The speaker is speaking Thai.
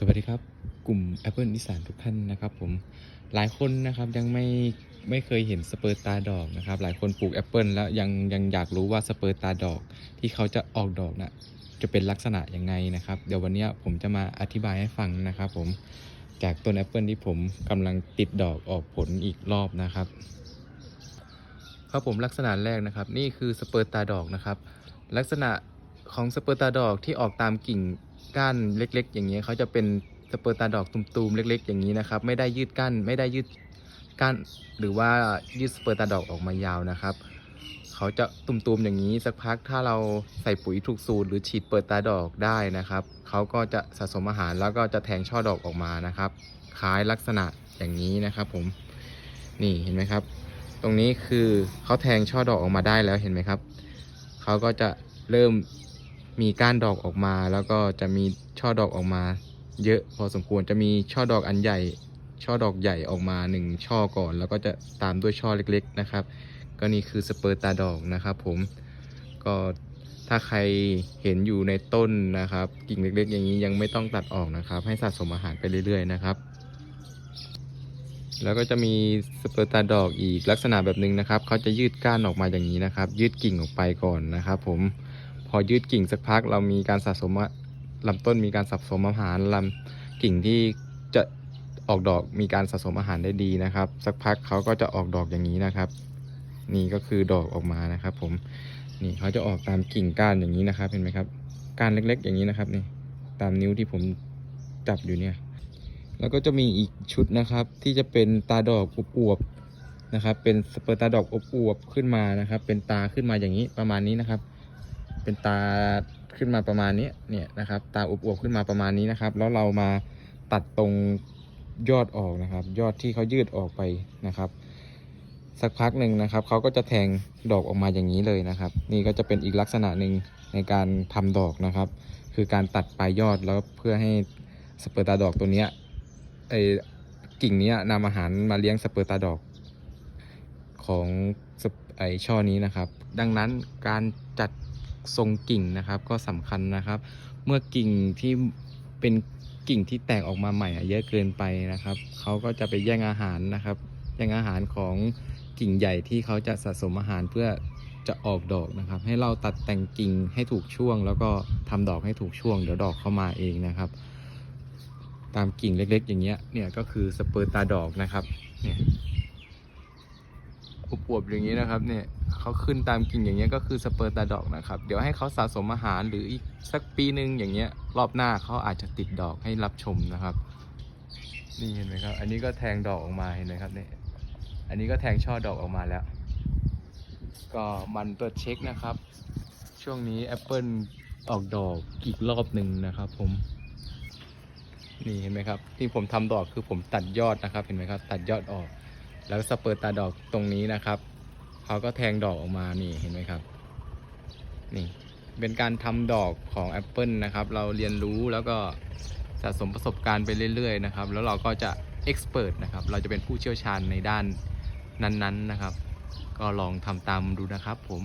สวัสดีครับกลุ่ม Apple อีสานทุกท่านนะครับผมหลายคนนะครับยังไม่ไม่เคยเห็นสเปอร์ตาดอกนะครับ หลายคนปลูกแอปเปิลแล้วยังยังอยากรู้ว่าสเปอร์ตาดอกที่เขาจะออกดอกนะ่ะจะเป็นลักษณะยังไงนะครับ เดี๋ยววันนี้ผมจะมาอธิบายให้ฟังนะครับผมจากต้นแอปเปิลที่ผมกำลังติดดอกออกผลอีกรอบนะครับครับผมลักษณะแรกนะครับ นี่คือสเปอร์ตาดอกนะครับ ลักษณะของสเปอร์ตาดอกที่ออกตามกิ่ง ก้านเล็ก ๆ อย่างเงี้ยเขาจะเป็นสเปอร์ตาดอกตุ่มๆเล็ก ๆ อย่างนี้นะครับ ไม่ได้ยืดก้านไม่ได้ยืดก้านหรือว่ายืดสเปอร์ตาดอกออกมายาวนะครับเขาจะตุ่มๆอย่างนี้สักพักถ้าเราใส่ปุ๋ยถูกสูตรหรือฉีดเปิดตาดอกได้นะครับเขาก็จะสะสมอาหารแล้วก็จะแทงช่อดอกออกมานะครับคล้ายลักษณะอย่างนี้นะครับผมนี่เห็นไหมครับ ตรงนี้คือเขาแทงช่อดอกออกมาได้แล้วเห็นไหมครับเขาก็จะเริ่ม มีก้านดอกออกมา แล้วก็จะมีช่อดอกออกมา เยอะพอสมควรจะมีช่อดอกอันใหญ่ ช่อดอกใหญ่ออกมาหนึ่งช่อก่อน แล้วก็จะตามด้วยช่อเล็กๆนะครับ ก็นี่คือสเปอร์ตาดอกนะครับผมก็ถ้าใครเห็นอยู่ในต้นนะครับ กิ่งเล็กๆ อย่างนี้ยังไม่ต้องตัดออกนะครับ ให้สะสมอาหารไปเรื่อยๆนะครับ แล้วก็จะมีสเปอร์ตาดอกอีกลักษณะแบบหนึ่งนะครับเขาจะยืดก้านออกมาอย่างนี้นะครับ ยืดกิ่งออกไปก่อนนะครับ ผม อยืดกิ่งสักพักเรามีการสะสมลำต้นมีการสะสมอาหารลำกิ่งที่จะออกดอกมีการสะสมอาหารได้ดีนะครับ สักพักเขาก็จะออกดอกอย่างนี้นะครับ นี่ก็คือดอกออกมานะครับ ผมนี่เขาจะออกตามกิ่งก้านอย่างนี้นะครับ เห็นไหมครับก้านเล็ก ๆ อย่างนี้นะครับนี่ตามนิ้วที่ผมจับอยู่เนี่ย แล้วก็จะมีอีกชุดนะครับ ที่จะเป็นตาดอกอวบๆนะครับ เป็นสเปอร์ตาดอกอวบๆขึ้นมานะครับ เป็นตาขึ้นมาอย่างนี้ประมาณนี้นะครับ เป็นตาขึ้นมาประมาณนี้เนี่ยนะครับ ตาอวบๆขึ้นมาประมาณนี้นะครับ แล้วเรามาตัดตรงยอดออกนะครับ ยอดที่เขายืดออกไปนะครับ สักพักหนึ่งนะครับเขาก็จะแทงดอกออกมาอย่างนี้เลยนะครับ นี่ก็จะเป็นอีกลักษณะหนึ่งในการทำดอกนะครับ คือการตัดปลายยอดแล้วเพื่อให้สเปอร์ตาดอกตัวเนี้ยไอกิ่งนี้นำอาหารมาเลี้ยงสเปอร์ตาดอกของไอช่อนี้นะครับ ดังนั้นการจัด ทรงกิ่งนะครับ ก็สำคัญนะครับ เมื่อกิ่งที่เป็นกิ่งที่แตกออกมาใหม่อะเยอะเกินไปนะครับเขาก็จะไปแย่งอาหารนะครับแย่งอาหารของกิ่งใหญ่ที่เขาจะสะสมอาหารเพื่อจะออกดอกนะครับ ให้เราตัดแต่งกิ่งให้ถูกช่วง แล้วก็ทำดอกให้ถูกช่วง เดี๋ยวดอกเข้ามาเองนะครับ ตามกิ่งเล็กๆ อย่างเงี้ยเนี่ยก็คือสเปอร์ตาดอกนะครับเนี่ยอวบๆอย่างนี้นะครับเนี่ย เขาขึ้นตามกิ่งอย่างเงี้ยก็คือสเปอร์ตาดอกนะครับ เดี๋ยวให้เขาสะสมอาหารหรืออีกสักปีหนึ่งอย่างเงี้ยรอบหน้าเขาอาจจะติดดอกให้รับชมนะครับ นี่เห็นไหมครับ อันนี้ก็แทงดอกออกมาเห็นไหมครับเนี่ยอันนี้ก็แทงช่อดอกออกมาแล้ว ก็มันตรวจเช็คนะครับ ช่วงนี้แอปเปิลออกดอกอีกรอบหนึ่งนะครับ ผม นี่เห็นไหมครับ ที่ผมทำดอกคือผมตัดยอดนะครับ เห็นไหมครับ ตัดยอดออก แล้วสเปิดตาดอกตรงนี้นะครับ เขาก็แทงดอกออกมานี่เห็นไหมครับ นี่เป็นการทำดอกของแอปเปิลนะครับ เราเรียนรู้แล้วก็สะสมประสบการณ์ไปเรื่อย ๆ นะครับ แล้วเราก็จะเอ็กซ์เพรสนะครับ เราจะเป็นผู้เชี่ยวชาญในด้านนั้น ๆ นะครับ ก็ลองทำตามดูนะครับผม